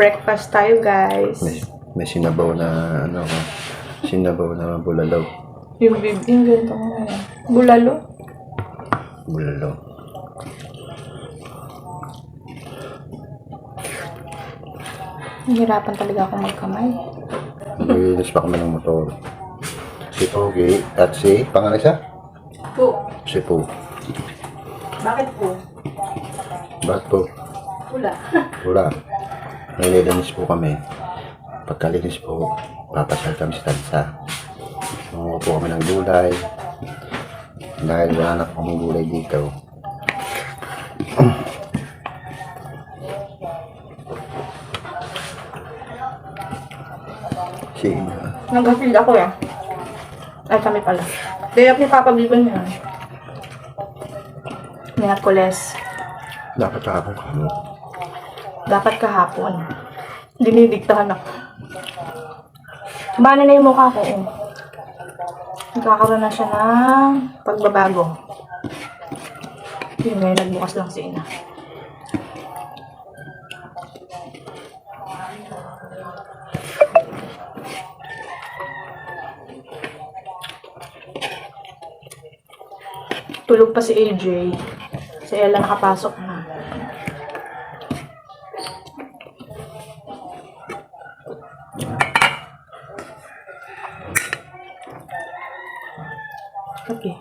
Breakfast tayo, guys. May, may sinabaw na, ano, sinabaw na bulalo. Yung bib, yung ganito ko na yan. Bulalo. Bulalo. Nahirapan talaga ako magkamay. Naglinis pa kami ng motor. Si Pogi at si, pangalan siya? Po. Si Po. Bakit po? Bakit po? Wala. Wala. Naglilinis po kami. Pagkalinis po, papasyal kami sa tansa. Manguha po kami ng gulay. Dahil wala na po kaming gulay dito. Sige na. Nag-field ako eh. Ay, kami pala. Day off ni Papa Biban yun. Miyerkules. Dapat kahapon ka mo. Dapat kahapon. Dinidiktahan ako. Bana na yung mukha ko. Oh. Nagkakaroon na siya ng pagbabago. Yun ngayon, nagbukas lang si Ina. Tulog pa si AJ. Si Ella nakapasok na. Okay.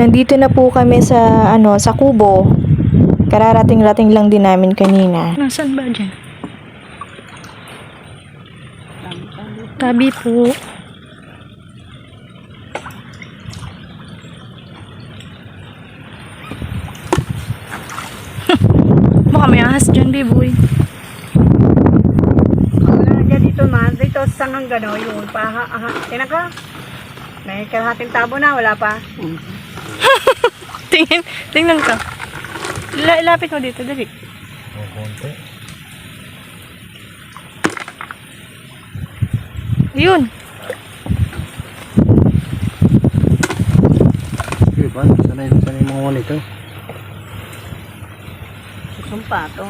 Nandito na po kami sa ano sa Kubo. Kararating-rating lang din namin kanina. Nasaan ba dyan? Tabi po. Baka may ahas dyan, biboy. Wala dyan dito man. Dito sa hanggang gano yun. Paha, aha. Tingnan ka. May kalahating tabo na. Wala pa. Tingin, tingnan ka. La, lapit mo dito, dali. Yun. Sige ba? Sanay na sanay mga nito. Sumpa to.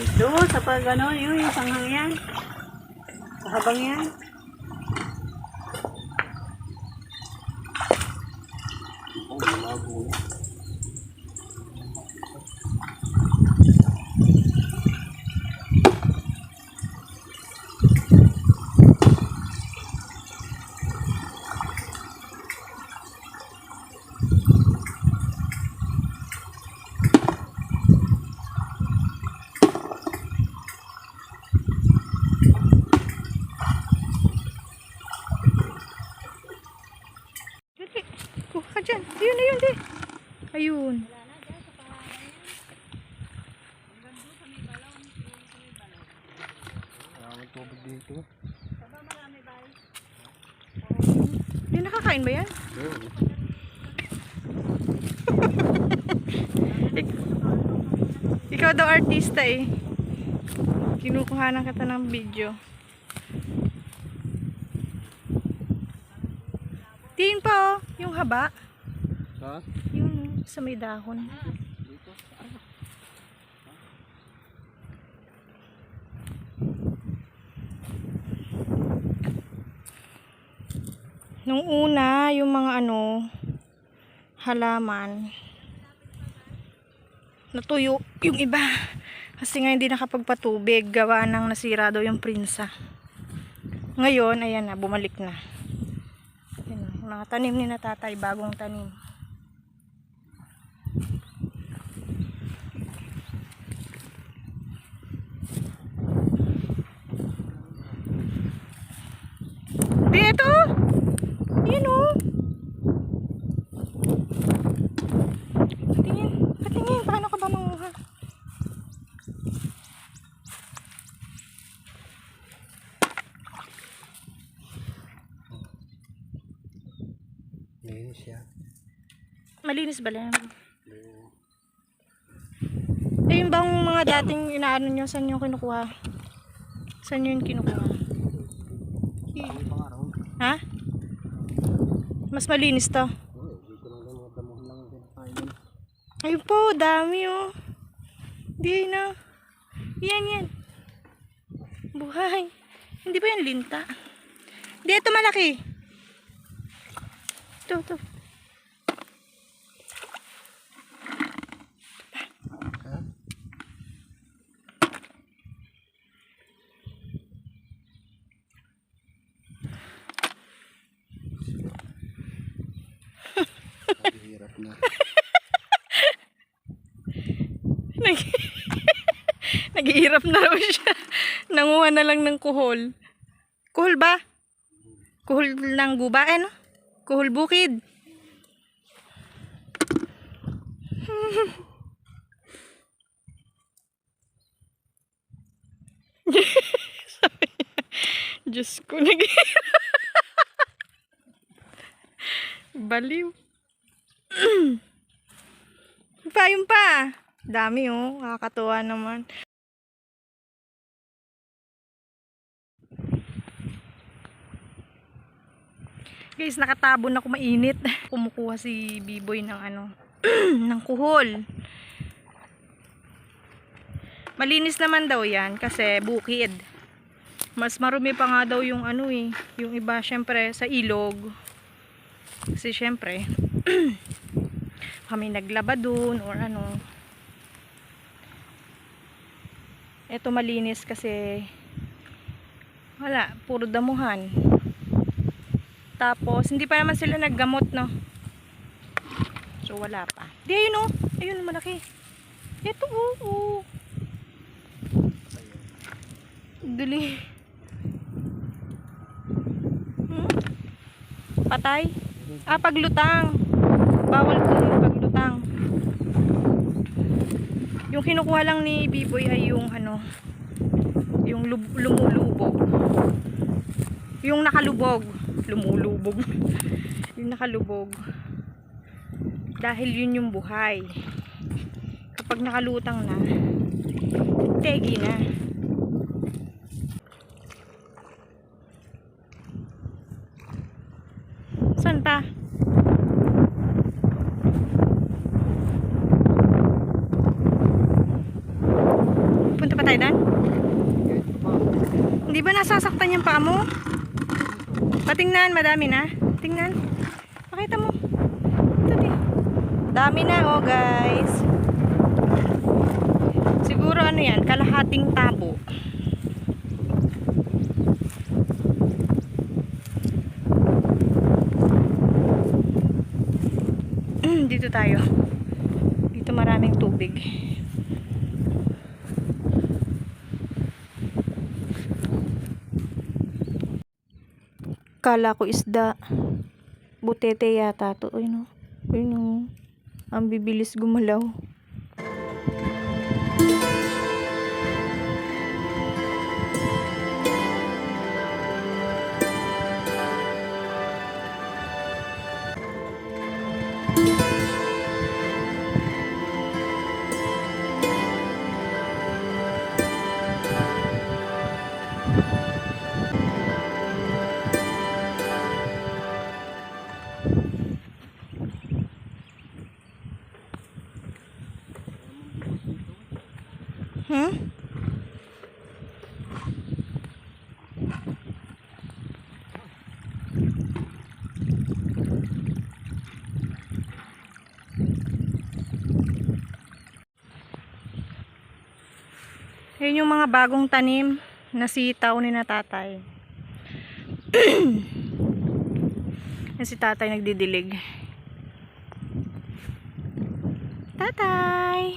Ito, sa pag ano, yun, yung sanghang yan. Habang yan. Dali. Kuha ka dyan. Ayun, ayun, di. Ayun. Tubig dito. Di nakakain ba yan? Ik- Ikaw daw artista eh. Kinukuha kita ng video. Tingin pa oh, yung haba. Ha? Yung sa may dahon. Nung una, yung mga ano, halaman, natuyo yung iba. Kasi nga hindi nakapagpatubig, gawa ng nasira daw yung prinsa. Ngayon, ayan na, bumalik na. Ayan mga tanim ni na tatay, bagong tanim. Di, ito. Yan o. Malinis siya. Malinis ba lang? Eh, yung bang mga dating inaano nyo, saan nyo kinukuha? Saan nyo yung kinukuha? Ha? Mas malinis to. Ayun po, dami oh. Di na. Yan, yan. Buhay. Hindi ba yan linta? Di, ito malaki. Ito, ito. Hirap na. Nag Naghihirap na raw siya. Nanguha na lang ng kuhol. Kuhol ba? Kuhol ng guba, eh, no? Kuhol bukid. Sabi niya, Diyos ko, naghihirap. Baliw. pa, yung pa. Dami oh. Nakakatuwa naman. Guys, nakatabon ako mainit. Kumukuha si B-boy ng ano, ng kuhol. Malinis naman daw yan kasi bukid. Mas marumi pa nga daw yung ano eh. Yung iba syempre sa ilog. Kasi syempre, kami naglaba dun or ano. Ito malinis kasi wala, puro damuhan. Tapos, hindi pa naman sila naggamot, no? So, wala pa. Di, ayun, oh. Ayun, malaki. Ito, oh, oh. Dali. Hmm? Patay? Ah, paglutang. Bawal po yung paglutang. Yung kinukuha lang ni B-Boy ay yung ano, yung lub- lumulubog. Yung nakalubog. Lumulubog. yung nakalubog. Dahil yun yung buhay. Kapag nakalutang na, tegi na. Saan pa? Punta pa tayo doon? Hindi ba nasasaktan yung paa mo? Patingnan, madami na. Tingnan. Pakita mo. Ito. Dami na oh guys. Siguro ano yan, kalahating tabo. Dito tayo. Dito maraming tubig. Kala ko isda. Butete yata to. Ayun o. Ayun o. Ang bibilis gumalaw. Yung mga bagong tanim na sitaw ni na tatay. Si tatay nagdidilig. Tatay!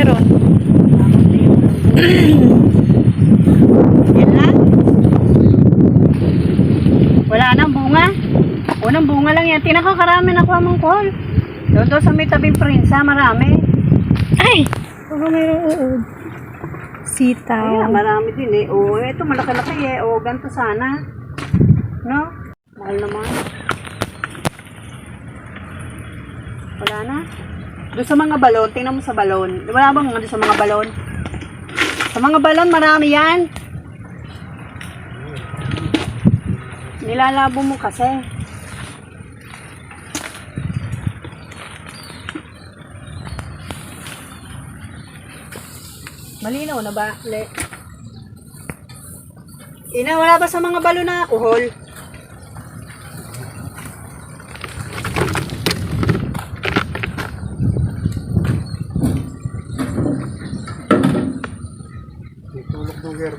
meron? Yan lang. Wala nang bunga. Unang bunga lang yan. Tinaka karami na kuha mong call. Doon doon sa may tabing prinsa, marami. Ay! Oo, meron uod. Sitaw. Ay, marami din eh. Oo, ito malaki-laki eh. Oo, ganito sana. No? Mahal naman. Wala na. Doon sa mga balon, tingnan mo sa balon. Wala bang doon sa mga balon? Sa mga balon, marami yan. Nilalabo mo kasi. Malinaw na ba? Le. Ina, wala ba sa mga balon na uhol?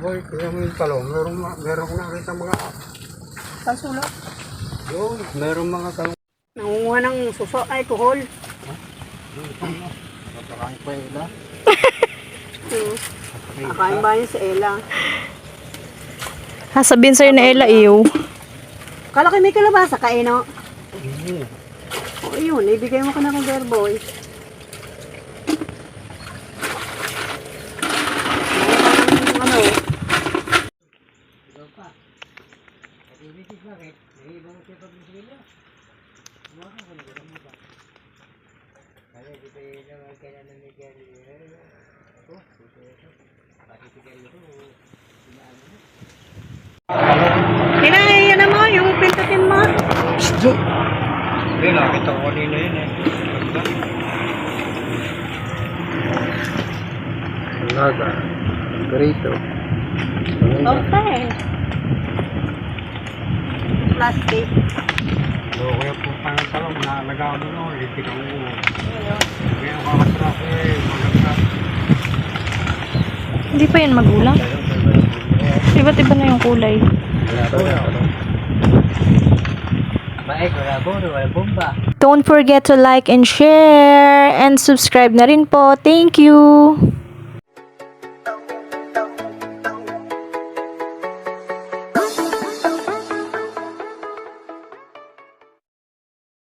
Gerboy, kaya mo yung talong. Meron, meron ko nakita mga, Sa sulok. yun, meron mga talong. Nangunguha ng suso. Ay, kuhol. Napakain pa yun na. Hmm. Akain ba yun sa Ella? Sasabihin sa'yo na Ella, iyo. Kala ko may kalabasa ka, eh, no? Mm. O, yun. Ibigay mo ka na kong gerboy. Ano? Kinaya na mo, yung pintutin mo. Hindi, nakita ko kanina yun eh. Naga, garito. Okay. Plastic. So, kaya po pang talong, naalaga ko doon, litik ang ulo. Kaya ang kakasarap eh, maganda. Hindi pa yan magulang. Iba't iba na yung kulay. Wala po na. Maeg, wala boro, wala bomba. Don't forget to like and share and subscribe na rin po. Thank you!